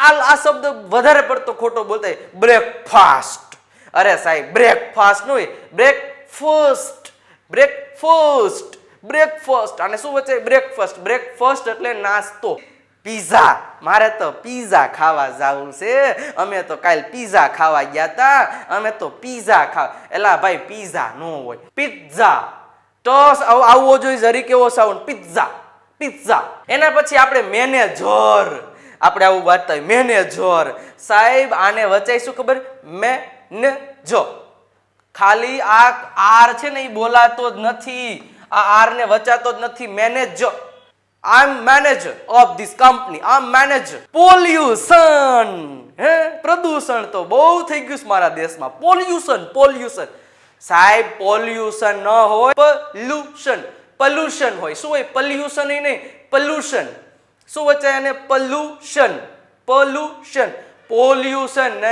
આ આ શબ્દ વધારે પડતો ખોટો બોલતા બ્રેકફાસ્ટ અરે સાહેબ બ્રેકફાસ્ટનું બ્રેકફાસ્ટ બ્રેકફાસ્ટ બ્રેકફાસ્ટ અને શું વચ્ચે? બ્રેકફાસ્ટ બ્રેકફાસ્ટ એટલે નાસ્તો. પીઝા મારે તો પીઝા ખાવા જાવું છે. અમે તો કાલ પીઝા ખાવા ગયા તા. અમે તો પીઝા ખાવા. એલા ભાઈ પીઝા નો હોય. પિઝા ટસ આવ- આવવો જોઈએ, જરી કેવો સાઉન્ડ પિઝા પિઝા એના પછી આપણે મેનેજર આપણે આવું વાંચતા હોય. મેનેજર. સાહેબ, આને વચાય શું ખબર? મે ને જો ખાલી આ આર છે ને એ બોલાતો જ નથી. આ આર ને વચાતો જ નથી. Manage I am manager of this company I am manager pollution હે? પ્રદૂષણ તો બહુ થઈ ગયું છે મારા દેશમાં. પોલ્યુશન પોલ્યુશન સાહેબ પોલ્યુશન ન હોય પોલ્યુશન પોલ્યુશન હોય. શું હોય? પોલ્યુશન નહીં. પોલ્યુશન શું વચ્ચે એને પોલ્યુશન પોલ્યુશન પોલ્યુશન